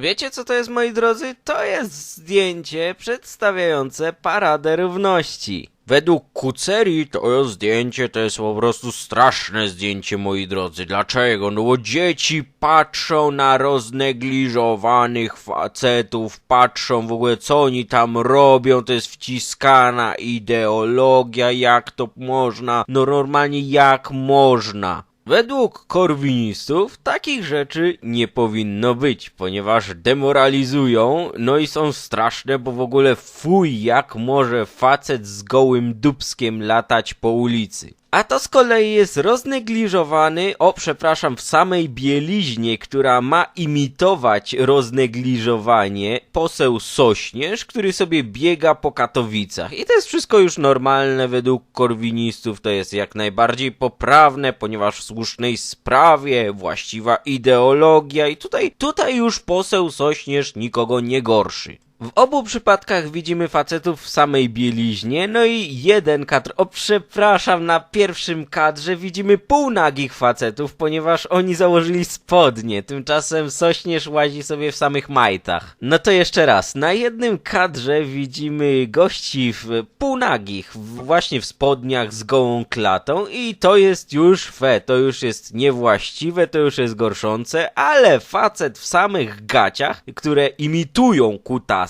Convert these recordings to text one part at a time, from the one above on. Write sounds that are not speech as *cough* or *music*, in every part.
Wiecie co to jest moi drodzy? To jest zdjęcie przedstawiające Paradę Równości. Według Kuceri to zdjęcie, to jest po prostu straszne zdjęcie, moi drodzy. Dlaczego? No bo dzieci patrzą na roznegliżowanych facetów, patrzą w ogóle co oni tam robią, to jest wciskana ideologia, jak to można, no normalnie jak można. Według korwinistów takich rzeczy nie powinno być, ponieważ demoralizują, no i są straszne, bo w ogóle fuj, jak może facet z gołym dubskiem latać po ulicy. A to z kolei jest roznegliżowany, o przepraszam, w samej bieliźnie, która ma imitować roznegliżowanie, poseł Sośnierz, który sobie biega po Katowicach. I to jest wszystko już normalne według korwinistów, to jest jak najbardziej poprawne, ponieważ w słusznej sprawie, właściwa ideologia i tutaj, tutaj już poseł Sośnierz nikogo nie gorszy. W obu przypadkach widzimy facetów w samej bieliźnie, no i jeden kadr, o przepraszam, na pierwszym kadrze widzimy półnagich facetów, ponieważ oni założyli spodnie, tymczasem Sośnierz łazi sobie w samych majtach. No to jeszcze raz, na jednym kadrze widzimy gości w półnagich, właśnie w spodniach z gołą klatą i to jest już fe, to już jest niewłaściwe, to już jest gorszące, ale facet w samych gaciach, które imitują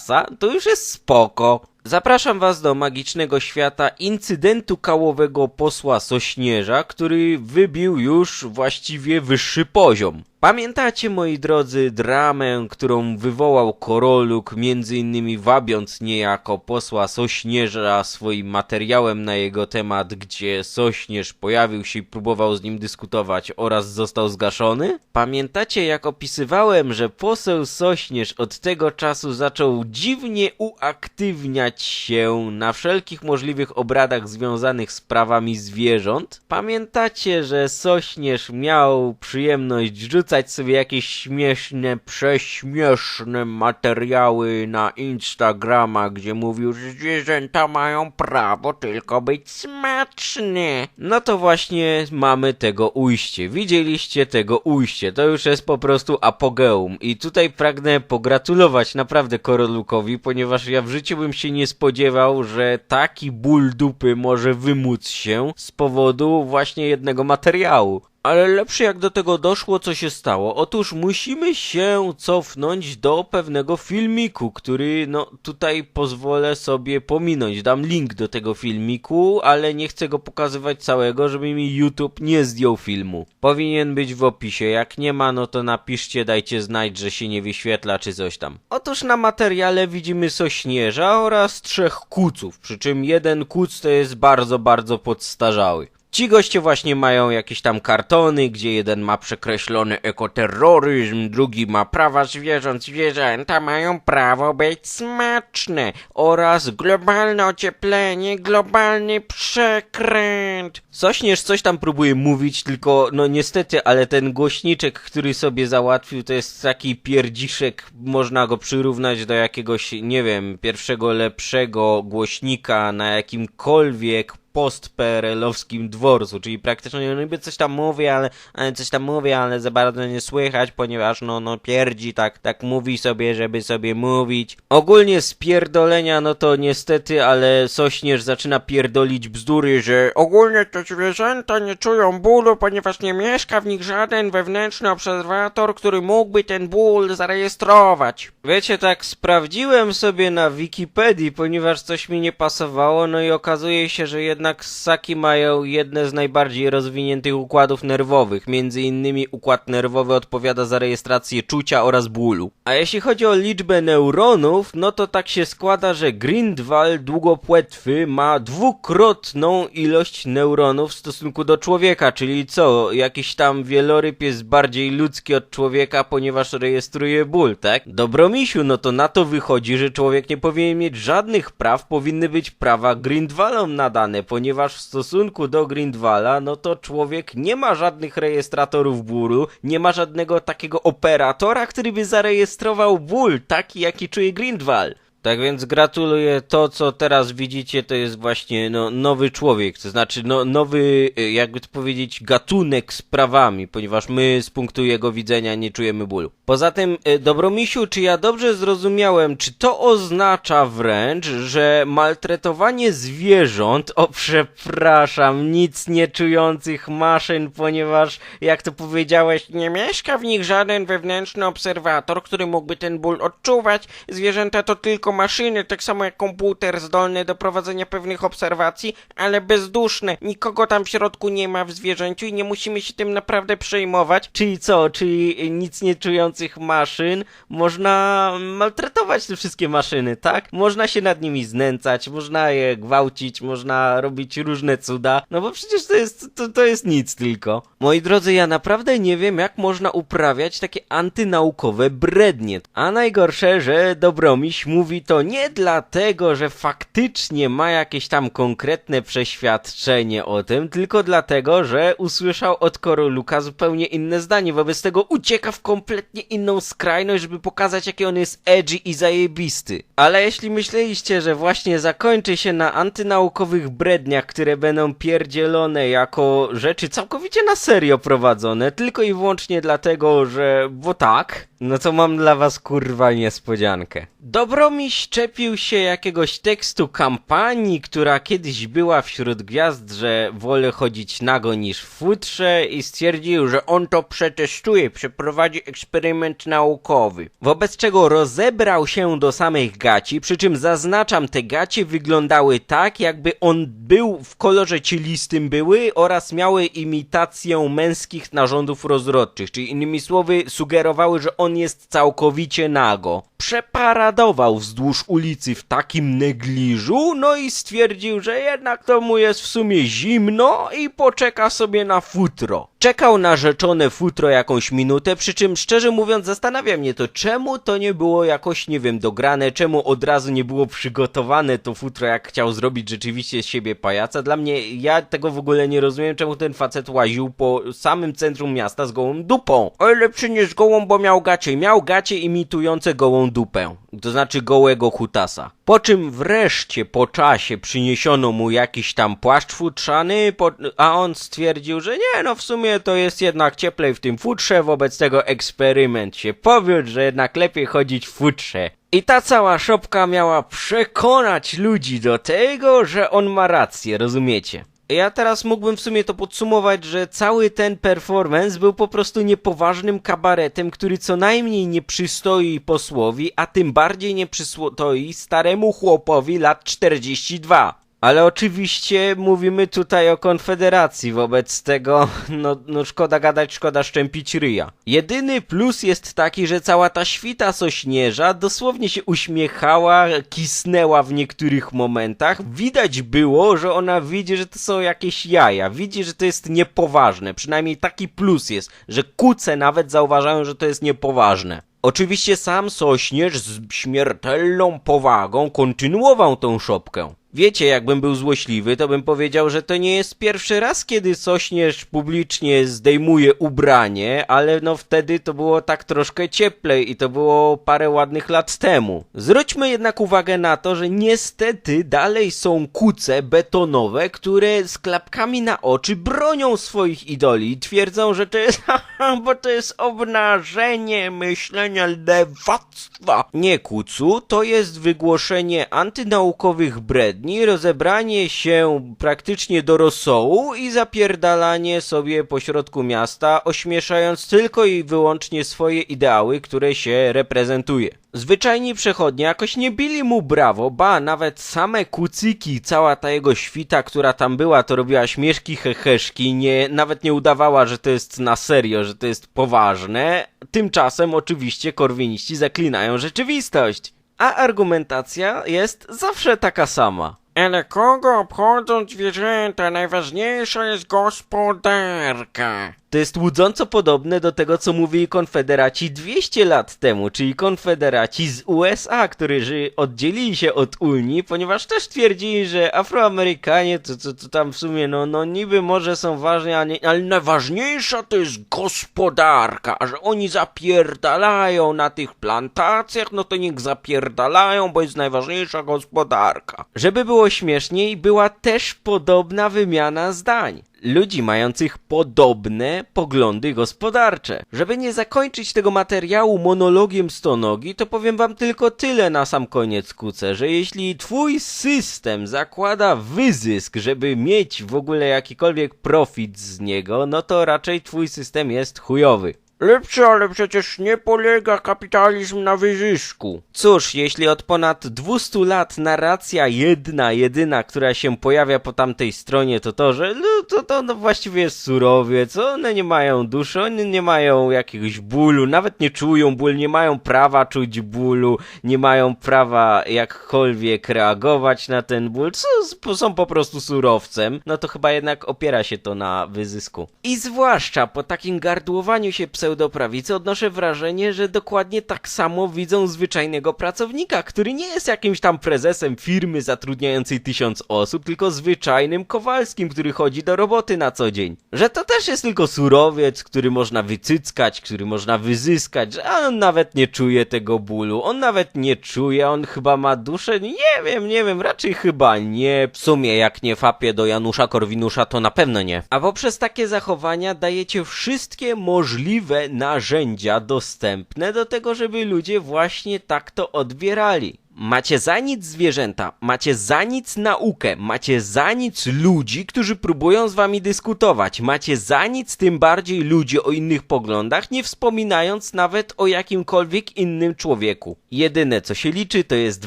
kutasa, to już jest spoko. Zapraszam was do magicznego świata incydentu kałowego posła Sośnierza, który wybił już właściwie wyższy poziom. Pamiętacie, moi drodzy, dramę, którą wywołał Koroluk, między innymi wabiąc niejako posła Sośnierza swoim materiałem na jego temat, gdzie Sośnierz pojawił się i próbował z nim dyskutować oraz został zgaszony? Pamiętacie, jak opisywałem, że poseł Sośnierz od tego czasu zaczął dziwnie uaktywniać się na wszelkich możliwych obradach związanych z prawami zwierząt? Pamiętacie, że Sośnierz miał przyjemność rzucać sobie jakieś śmieszne, prześmieszne materiały na Instagrama, gdzie mówił, że zwierzęta mają prawo tylko być smaczne. No to właśnie mamy tego ujście. Widzieliście tego ujście. To już jest po prostu apogeum. I tutaj pragnę pogratulować naprawdę Korolukowi, ponieważ ja w życiu bym się nie spodziewał, że taki ból dupy może wymóc się z powodu właśnie jednego materiału. Ale lepsze jak do tego doszło, co się stało. Otóż musimy się cofnąć do pewnego filmiku, który, no, tutaj pozwolę sobie pominąć. Dam link do tego filmiku, ale nie chcę go pokazywać całego, żeby mi YouTube nie zdjął filmu. Powinien być w opisie. Jak nie ma, no to napiszcie, dajcie znać, że się nie wyświetla, czy coś tam. Otóż na materiale widzimy sośnierza oraz trzech kuców, przy czym jeden kuc to jest bardzo, bardzo podstarzały. Ci goście właśnie mają jakieś tam kartony, gdzie jeden ma przekreślony ekoterroryzm, drugi ma prawa zwierząt, zwierzęta mają prawo być smaczne oraz globalne ocieplenie, globalny przekręt. Sośnierz coś tam próbuje mówić, tylko no niestety, ale ten głośniczek, który sobie załatwił, to jest taki pierdziszek, można go przyrównać do jakiegoś, nie wiem, pierwszego lepszego głośnika na jakimkolwiek post-PRL-owskim dworcu, czyli praktycznie on niby coś tam mówi, ale, ale coś tam mówi, ale za bardzo nie słychać, ponieważ no, no pierdzi, tak, tak mówi sobie, żeby sobie mówić. Ogólnie z pierdolenia, no to niestety, ale Sośnierz zaczyna pierdolić bzdury, że ogólnie to zwierzęta nie czują bólu, ponieważ nie mieszka w nich żaden wewnętrzny obserwator, który mógłby ten ból zarejestrować. Wiecie, tak sprawdziłem sobie na Wikipedii, ponieważ coś mi nie pasowało, no i okazuje się, że jednak ssaki mają jedne z najbardziej rozwiniętych układów nerwowych. Między innymi układ nerwowy odpowiada za rejestrację czucia oraz bólu. A jeśli chodzi o liczbę neuronów, no to tak się składa, że Grindwald długopłetwy ma dwukrotną ilość neuronów w stosunku do człowieka, czyli co, jakiś tam wieloryb jest bardziej ludzki od człowieka, ponieważ rejestruje ból, tak? Dobromisiu, no to na to wychodzi, że człowiek nie powinien mieć żadnych praw, powinny być prawa Grindwalom nadane, ponieważ w stosunku do Grindwala, no to człowiek nie ma żadnych rejestratorów bólu, nie ma żadnego takiego operatora, który by zarejestrował ból, taki jaki czuje Grindwal. Tak więc gratuluję. To, co teraz widzicie, to jest właśnie no, nowy człowiek, to znaczy no, nowy, y, jakby to powiedzieć, gatunek z prawami, ponieważ my z punktu jego widzenia nie czujemy bólu. Poza tym, y, Dobromisiu, czy ja dobrze zrozumiałem, czy to oznacza wręcz, że maltretowanie zwierząt, o przepraszam, nic nie czujących maszyn, ponieważ, jak to powiedziałeś, nie mieszka w nich żaden wewnętrzny obserwator, który mógłby ten ból odczuwać. Zwierzęta to tylko maszyny, tak samo jak komputer zdolny do prowadzenia pewnych obserwacji, ale bezduszne. Nikogo tam w środku nie ma w zwierzęciu i nie musimy się tym naprawdę przejmować. Czyli co? Czyli nic nie czujących maszyn można maltretować te wszystkie maszyny, tak? Można się nad nimi znęcać, można je gwałcić, można robić różne cuda, no bo przecież to jest, to, to jest nic tylko. Moi drodzy, ja naprawdę nie wiem, jak można uprawiać takie antynaukowe brednie. A najgorsze, że Dobromiś mówi to nie dlatego, że faktycznie ma jakieś tam konkretne przeświadczenie o tym, tylko dlatego, że usłyszał od Koroluka zupełnie inne zdanie. Wobec tego ucieka w kompletnie inną skrajność, żeby pokazać, jaki on jest edgy i zajebisty. Ale jeśli myśleliście, że właśnie zakończy się na antynaukowych bredniach, które będą pierdzielone jako rzeczy całkowicie na serio prowadzone, tylko i wyłącznie dlatego, że bo tak, no to mam dla was kurwa niespodziankę. Dobromiś czepił się jakiegoś tekstu kampanii, która kiedyś była wśród gwiazd, że wolę chodzić nago niż w futrze i stwierdził, że on to przetestuje, przeprowadzi eksperyment naukowy. Wobec czego rozebrał się do samych gaci, przy czym zaznaczam, te gacie wyglądały tak, jakby on był w kolorze cielistym były oraz miały imitację męskich narządów rozrodczych, czyli innymi słowy sugerowały, że on jest całkowicie nago. Przeparadował wzdłuż ulicy w takim negliżu, no i stwierdził, że jednak to mu jest w sumie zimno i poczeka sobie na futro. Czekał na rzeczone futro jakąś minutę, przy czym szczerze mówiąc zastanawia mnie to, czemu to nie było jakoś, nie wiem, dograne, czemu od razu nie było przygotowane to futro, jak chciał zrobić rzeczywiście z siebie pajaca. Dla mnie, ja tego w ogóle nie rozumiem, czemu ten facet łaził po samym centrum miasta z gołą dupą. O ile przy nie z gołą, bo miał gacie. Miał gacie imitujące gołą dupę. To znaczy gołego hutasa. Po czym wreszcie po czasie przyniesiono mu jakiś tam płaszcz futrzany, a on stwierdził, że nie, no w sumie to jest jednak cieplej w tym futrze, wobec tego eksperyment się powiódł, że jednak lepiej chodzić w futrze. I ta cała szopka miała przekonać ludzi do tego, że on ma rację, rozumiecie? Ja teraz mógłbym w sumie to podsumować, że cały ten performance był po prostu niepoważnym kabaretem, który co najmniej nie przystoi posłowi, a tym bardziej nie przystoi staremu chłopowi lat 42. Ale oczywiście mówimy tutaj o Konfederacji, wobec tego, no, no szkoda gadać, szkoda szczępić ryja. Jedyny plus jest taki, że cała ta świta sośnierza dosłownie się uśmiechała, kisnęła w niektórych momentach. Widać było, że ona widzi, że to są jakieś jaja, widzi, że to jest niepoważne. Przynajmniej taki plus jest, że kuce nawet zauważają, że to jest niepoważne. Oczywiście sam Sośnierz z śmiertelną powagą kontynuował tą szopkę. Wiecie, jakbym był złośliwy, to bym powiedział, że to nie jest pierwszy raz, kiedy Sośnierz publicznie zdejmuje ubranie, ale no wtedy to było tak troszkę cieplej i to było parę ładnych lat temu. Zwróćmy jednak uwagę na to, że niestety dalej są kuce betonowe, które z klapkami na oczy bronią swoich idoli i twierdzą, że to jest *laughs* bo to jest obnażenie myślenia lewactwa. Nie kucu, to jest wygłoszenie antynaukowych bredni, rozebranie się praktycznie do rosołu i zapierdalanie sobie po środku miasta, ośmieszając tylko i wyłącznie swoje ideały, które się reprezentuje. Zwyczajni przechodnie jakoś nie bili mu brawo, ba, nawet same kucyki, cała ta jego świta, która tam była, to robiła śmieszki, heheszki, nie, nawet nie udawała, że to jest na serio, że to jest poważne. Tymczasem oczywiście korwiniści zaklinają rzeczywistość. A argumentacja jest zawsze taka sama. Ale kogo obchodzą zwierzęta? Najważniejsza jest gospodarka. To jest łudząco podobne do tego, co mówili konfederaci 200 lat temu, czyli konfederaci z USA, którzy oddzielili się od Unii, ponieważ też twierdzili, że Afroamerykanie to, to, to tam w sumie, no, no niby może są ważni, ale, nie, ale najważniejsza to jest gospodarka, a że oni zapierdalają na tych plantacjach, no to niech zapierdalają, bo jest najważniejsza gospodarka. Żeby było śmieszniej, była też podobna wymiana zdań ludzi mających podobne poglądy gospodarcze. Żeby nie zakończyć tego materiału monologiem stonogi, to powiem wam tylko tyle na sam koniec kuce, że jeśli twój system zakłada wyzysk, żeby mieć w ogóle jakikolwiek profit z niego, no to raczej twój system jest chujowy. Lepszy, ale przecież nie polega kapitalizm na wyzysku. Cóż, jeśli od ponad 200 lat narracja jedna, jedyna, która się pojawia po tamtej stronie, to to, że no, to, to no właściwie jest surowiec, one nie mają duszy, one nie mają jakiegoś bólu, nawet nie czują ból, nie mają prawa czuć bólu, nie mają prawa jakkolwiek reagować na ten ból, co są po prostu surowcem, no to chyba jednak opiera się to na wyzysku. I zwłaszcza po takim gardłowaniu się pseudoprawicy odnoszę wrażenie, że dokładnie tak samo widzą zwyczajnego pracownika, który nie jest jakimś tam prezesem firmy zatrudniającej tysiąc osób, tylko zwyczajnym Kowalskim, który chodzi do roboty na co dzień. Że to też jest tylko surowiec, który można wycyckać, który można wyzyskać, że on nawet nie czuje tego bólu, on nawet nie czuje, on chyba ma duszę, nie wiem, nie wiem, raczej chyba nie. W sumie jak nie fapie do Janusza Korwinusza, to na pewno nie. A poprzez takie zachowania dajecie wszystkie możliwe narzędzia dostępne do tego, żeby ludzie właśnie tak to odbierali. Macie za nic zwierzęta, macie za nic naukę, macie za nic ludzi, którzy próbują z wami dyskutować, macie za nic tym bardziej ludzi o innych poglądach, nie wspominając nawet o jakimkolwiek innym człowieku. Jedyne co się liczy to jest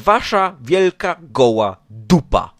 wasza wielka goła dupa.